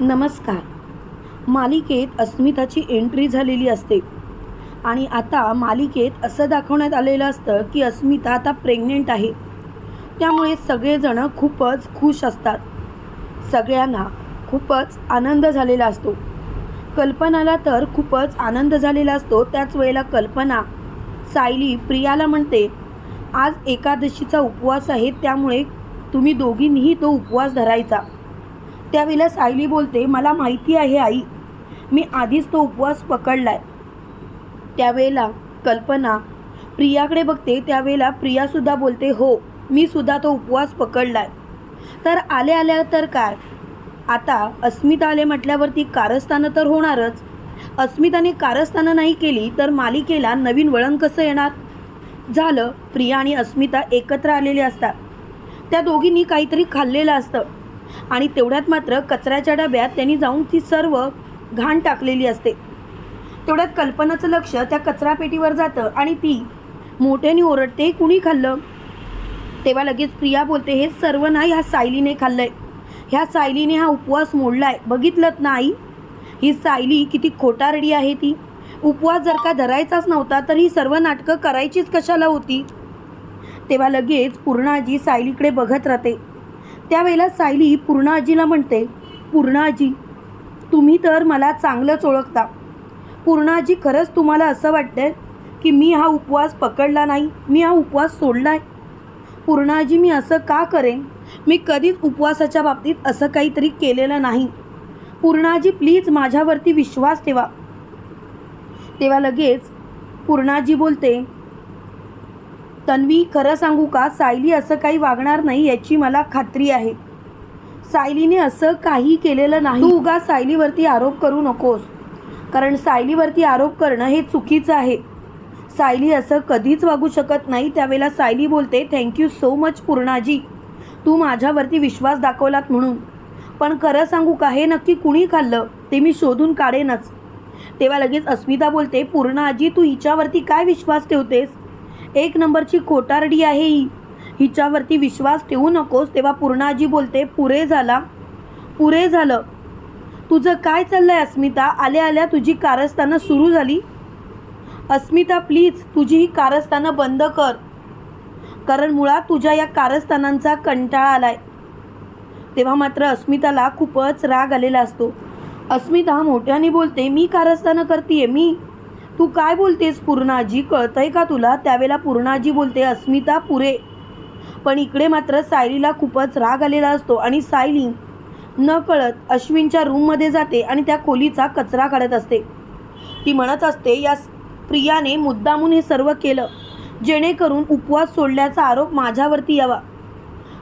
नमस्कार. मालिकेत अस्मिताची एंट्री झालेली असते. आणि आता मालिकेत असं दाखवण्यात आलेलं असतं की अस्मिता आता प्रेग्नेंट आहे. त्यामुळे सगळेजण खूपच खुश असतात. सगळ्यांना खूपच आनंद झालेला असतो. कल्पनाला तर खूपच आनंद झालेला असतो त्याच वेळेला कल्पना. सायली प्रियाला म्हणते आज एकादशीचा उपवास आहे त्यामुळे तुम्ही दोघींनीही तो उपवास धरायचा. त्यावेळेला सायली बोलते मला माहिती आहे आई मी आधीच तो उपवास पकडलाय. त्यावेळेला कल्पना प्रियाकडे बघते त्यावेळेला प्रियासुद्धा बोलते हो मी सुद्धा तो उपवास पकडलाय. तर आले आल्या तर काय? आता अस्मिता आले म्हटल्यावरती कारस्थानं तर होणारच. अस्मिताने कारस्थानं नाही केली तर मालिकेला नवीन वळण कसं येणार? झालं प्रिया आणि अस्मिता एकत्र आलेले असतात. त्या दोघींनी काहीतरी खाल्लेलं असतं. आणि तेवढ्यात मात्र कचऱ्याच्या डब्यात त्यांनी जाऊन ती सर्व घाण टाकलेली असते. तेवढ्यात कल्पनाचं लक्ष त्या कचरा पेटीवर जातं आणि ती मोठ्याने ओरडते कुणी खाल्लं? तेव्हा लगेच प्रिया बोलते हे सर्व नाही ह्या सायलीने खाल्लंय. ह्या सायलीने हा उपवास मोडलाय. बघितलंत ना आई? ही सायली किती खोटारडी आहे ती. उपवास जर का धरायचाच नव्हता तर ही सर्व नाटकं करायचीच कशाला होती? तेव्हा लगेच पूर्णाजी सायलीकडे बघत राहते. त्यावेळेला सायली पूर्णाजीला म्हणते पूर्णाजी तुम्ही तर मला चांगलंच ओळखता. पूर्णाजी खरंच तुम्हाला असं वाटतंय की मी हा उपवास पकडला नाही मी हा उपवास सोडलाय पूर्णाजी मी असं का करेन? मी कधीच उपवासाच्या बाबतीत असं काहीतरी केलेलं नाही. पूर्णाजी प्लीज माझ्यावरती विश्वास ठेवा. तेव्हा लगेच पूर्णाजी बोलते तन्वी खरं सांगू का? सायली असं काही वागणार नाही याची मला खात्री आहे. सायलीने असं काही केलेलं नाही. तू उगा सायलीवरती आरोप करू नकोस. कारण सायलीवरती आरोप करणं हे चुकीचं आहे. सायली असं कधीच वागू शकत नाही. त्यावेळेला सायली बोलते thank you so much Purnaji. तू माझ्यावरती विश्वास दाखवलात म्हणून. पण खरं सांगू का? हे नक्की कुणी खाल्लं? ते मी शोधून काढेनच. तेव्हा लगेच अस्मिता बोलते पूर्णाजी तू हिच्यावरती काय विश्वास ठेवतेस? एक नंबरची खोटारडी आहे ही. हिच्यावरती विश्वास ठेवू नकोस तेव्हा पूर्णाजी बोलते पुरे झाला. पुरे झालं. तुझं काय चाललंय अस्मिता? आल्या आल्या तुझी कारस्थानं सुरू झाली. अस्मिता प्लीज तुझी ही कारस्थानं बंद कर. कारण मुळात तुझ्या या कारस्थानांचा कंटाळा आलाय. तेव्हा मात्र अस्मिताला खूपच राग आलेला असतो. अस्मिता मोठ्याने बोलते मी कारस्थानं करते मी तू काय बोलतेस पूर्णाजी? कळतंय का तुला? त्यावेळेला पूर्णाजी बोलते अस्मिता पुरे. पण इकडे मात्र सायलीला खूपच राग आलेला असतो आणि सायली न कळत अश्विनच्या रूममध्ये जाते आणि त्या खोलीचा कचरा काढत असते. ती म्हणत असते या प्रियाने मुद्दामून हे सर्व केलं जेणेकरून उपवास सोडल्याचा आरोप माझ्यावरती यावा.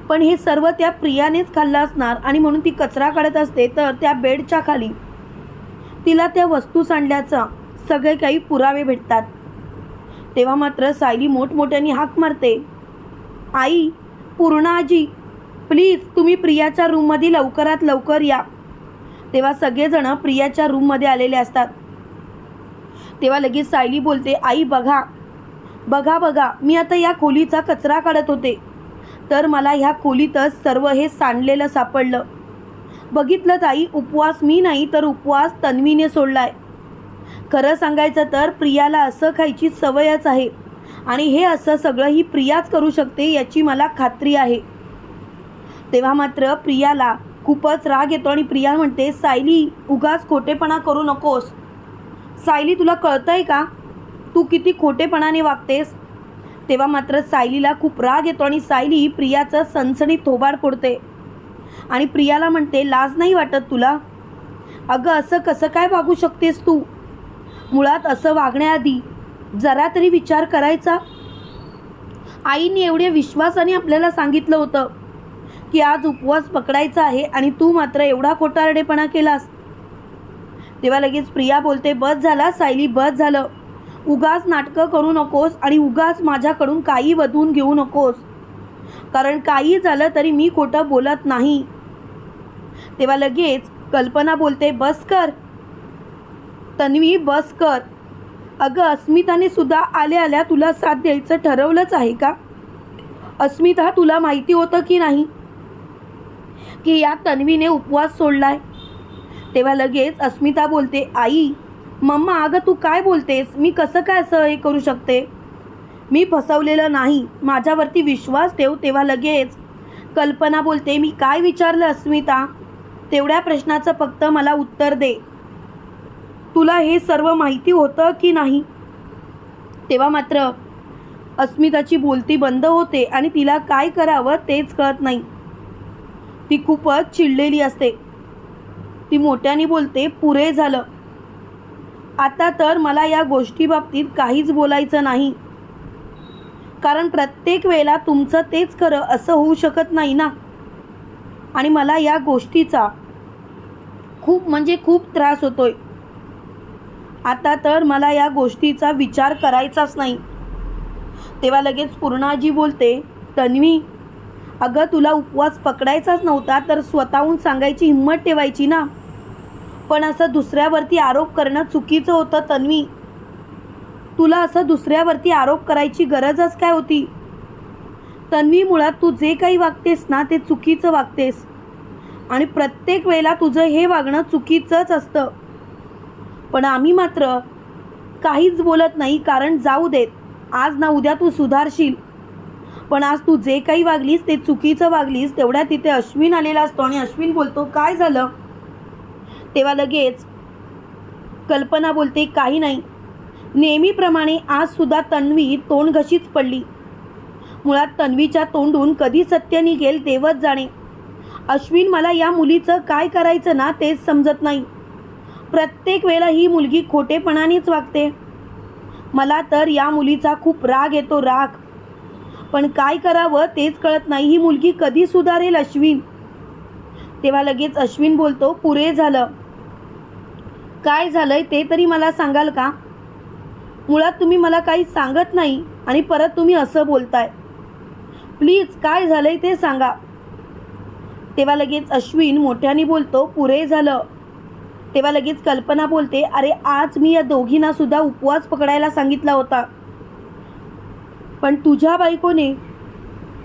पण हे सर्व त्या प्रियानेच खाल्लं असणार आणि म्हणून ती कचरा काढत असते तर त्या बेडच्या खाली तिला त्या वस्तू सांडल्याचा सगळे काही पुरावे भेटतात. तेव्हा मात्र सायली मोठमोठ्याने हाक मारते. आई पूर्णाजी प्लीज तुम्ही प्रियाच्या रूममध्ये लवकरात लवकर या. तेव्हा सगळेजण प्रियाच्या रूममध्ये आलेले असतात. तेव्हा लगेच सायली बोलते आई बघा. बघा बघा. मी आता या खोलीचा कचरा काढत होते. तर मला ह्या खोलीतच सर्व हे सांडलेलं सापडलं. बघितलं ताई उपवास मी नाही तर उपवास तन्वीने सोडलाय. खरं सांगायचं तर प्रियाला असं खायची सवयच आहे. आणि हे असं सगळं ही प्रियाच करू शकते याची मला खात्री आहे. तेव्हा मात्र प्रियाला खूपच राग येतो आणि प्रिया म्हणते सायली उगाच खोटेपणा करू नकोस. सायली तुला कळतंय का? तू किती खोटेपणाने वागतेस. तेव्हा मात्र सायलीला खूप राग येतो आणि सायली प्रियाचं सणसणीत थोबाड फोडते. आणि प्रियाला म्हणते लाज नाही वाटत तुला? अगं असं कसं काय वागू शकतेस तू? मुळात असं वागण्याआधी जरा तरी विचार करायचा. आईने एवढ्या विश्वासाने आपल्याला सांगितलं होतं की आज उपवास पकडायचा आहे आणि तू मात्र एवढा खोटारडेपणा केलास. तेव्हा लगेच प्रिया बोलते बस झाला सायली बस झालं. उगाच नाटकं करू नकोस आणि उगाच माझ्याकडून काही वधून घेऊ नकोस. कारण काही झालं तरी मी खोटं बोलत नाही. तेव्हा लगेच कल्पना बोलते बस कर. तन्वी बस कर. अगं अस्मिताने सुद्धा आल्या आल्या तुला साथ द्यायचं ठरवलंच आहे का? अस्मिता तुला माहिती होतं की नाही? की या तन्वीने उपवास सोडलाय. तेव्हा लगेच अस्मिता बोलते आई मम्मा अगं तू काय बोलतेस? मी कसं काय असं हे करू शकते? मी फसवलेलं नाही माझ्यावरती विश्वास ठेव. तेव्हा लगेच कल्पना बोलते मी काय विचारलं अस्मिता? तेवढ्या प्रश्नाचं फक्त मला उत्तर दे. तुला हे सर्व माहिती होतं की नाही? तेव्हा मात्र अस्मिताची बोलती बंद होते आणि तिला काय करावं तेच कळत नाही. ती खूपच चिडलेली असते. ती मोठ्याने बोलते पुरे झालं. आता तर मला या गोष्टीबाबतीत काहीच बोलायचं नाही. कारण प्रत्येक वेळेला तुमचं तेच खरं असं होऊ शकत नाही ना? आणि मला या गोष्टीचा खूप म्हणजे खूप त्रास होतोय. आता तर मला या गोष्टीचा विचार करायचाच नाही. तेव्हा लगेच पूर्णाजी बोलते तन्वी अगं तुला उपवास पकडायचाच नव्हता तर स्वतःहून सांगायची हिंमत ठेवायची ना? पण असं दुसऱ्यावरती आरोप करणं चुकीचं होतं तन्वी. तुला असं दुसऱ्यावरती आरोप करायची गरजच काय होती? तन्वी मुळात तू जे काही वागतेस ना ते चुकीचं वागतेस. आणि प्रत्येक वेळेला तुझं हे वागणं चुकीचंच असतं. पण आम्ही मात्र काहीच बोलत नाही कारण जाऊ देत. आज ना उद्या तू सुधारशील. पण आज तू जे काही वागलीस ते चुकीचं वागलीस तेवढ्या तिथे अश्विन आलेला असतो आणि अश्विन बोलतो काय झालं? तेव्हा लगेच कल्पना बोलते काही नाही. नेहमीप्रमाणे आज सुद्धा तन्वी तोंड घशीच पडली. मुळात तन्वीच्या तोंडून कधी सत्य निघेल तेवच जाणे. अश्विन मला या मुलीचं काय करायचं ना तेच समजत नाही. प्रत्येक वेळेला ही मुलगी खोटेपणानेच वागते. मला तर या मुलीचा खूप राग येतो राग. पण काय करावं तेच कळत नाही. ही मुलगी कधी सुधारेल अश्विन? तेव्हा लगेच अश्विन बोलतो पुरे झालं. काय झालंय ते तरी मला सांगाल का? मुळात तुम्ही मला काही सांगत नाही आणि परत तुम्ही असं बोलताय. प्लीज काय झालंय ते सांगा. तेव्हा लगेच अश्विन मोठ्याने बोलतो पुरे झालं. तेव्हा लगेच कल्पना बोलते अरे आज मी या दोघींना सुद्धा उपवास पकडायला सांगितला होता. पण तुझ्या बायकोने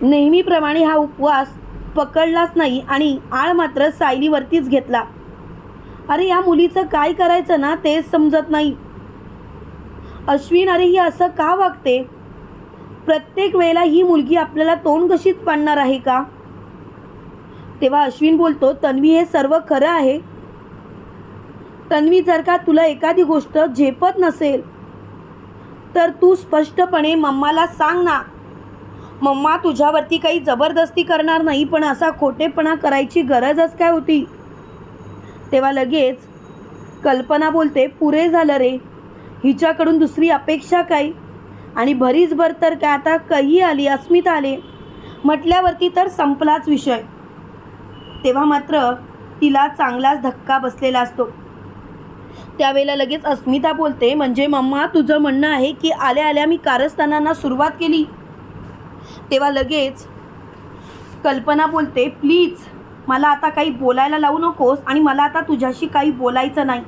नेहमीप्रमाणे हा उपवास पकडलाच नाही आणि आळ मात्र सायलीवरतीच घेतला. अरे या मुलीचं काय करायचं ना तेच समजत नाही. अश्विन अरे ही असं का वागते? प्रत्येक वेळेला ही मुलगी आपल्याला तोंड कशीच पाडणार आहे का? तेव्हा अश्विन बोलतो तन्वी हे सर्व खरं आहे. तन्वी जर का तुला एखादी गोष्ट झेपत नसेल तर तू स्पष्टपणे मम्माला सांग ना. मम्मा तुझ्यावरती काही जबरदस्ती करणार नाही पण असा खोटेपणा करायची गरजच काय होती? तेव्हा लगेच कल्पना बोलते पुरे झालं रे. हिच्याकडून दुसरी अपेक्षा काय? आणि भरीसभर तर काय आता कही आली अस्मिता आले? म्हटल्यावरती तर संपलाच विषय. तेव्हा मात्र तिला चांगलाच धक्का बसलेला असतो. त्यावेळेला लगेच अस्मिता बोलते म्हणजे मम्मा तुझं म्हणणं आहे की आल्या आल्या मी कारस्थानांना सुरुवात केली. तेव्हा लगेच कल्पना बोलते प्लीज मला आता काही बोलायला लावू नकोस आणि मला आता तुझ्याशी काही बोलायचं नाही.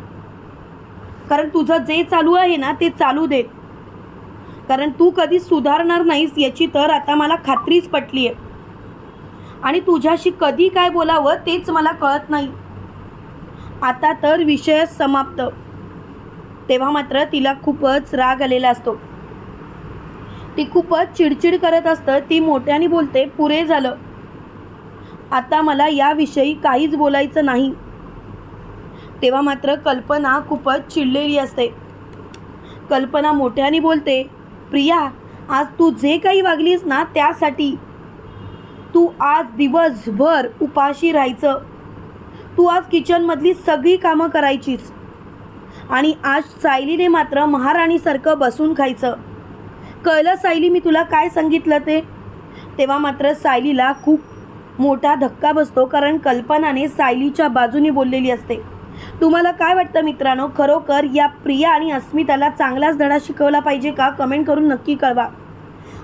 कारण तुझं जे चालू आहे ना ते चालू दे. कारण तू कधी सुधारणार नाहीस याची तर आता मला खात्रीच पटली आहे आणि तुझ्याशी कधी काय बोलावं तेच मला कळत नाही. आता तर विषय समाप्त. तेव्हा मात्र तिला खूपच राग आलेला असतो. ती खूपच चिडचिड करत असतं ती मोठ्याने बोलते पुरे झालं. आता मला याविषयी काहीच बोलायचं नाही. तेव्हा मात्र कल्पना खूपच चिडलेली असते. कल्पना मोठ्याने बोलते प्रिया आज तू जे काही वागलीस ना त्यासाठी तू आज दिवसभर उपाशी राहायचं. तू आज किचनमधली सगळी कामं करायचीच आणि आज सायलीने मात्र महाराणीसारखं बसून खायचं. कळलं सायली मी तुला काय सांगितलं ते? तेव्हा मात्र सायलीला खूप मोठा धक्का बसतो कारण कल्पनाने सायलीच्या बाजूने बोललेली असते. तुम्हाला काय वाटतं मित्रांनो? खरोखर या प्रिया आणि अस्मिताला चांगलाच धडा शिकवला पाहिजे का? कमेंट करून नक्की कळवा.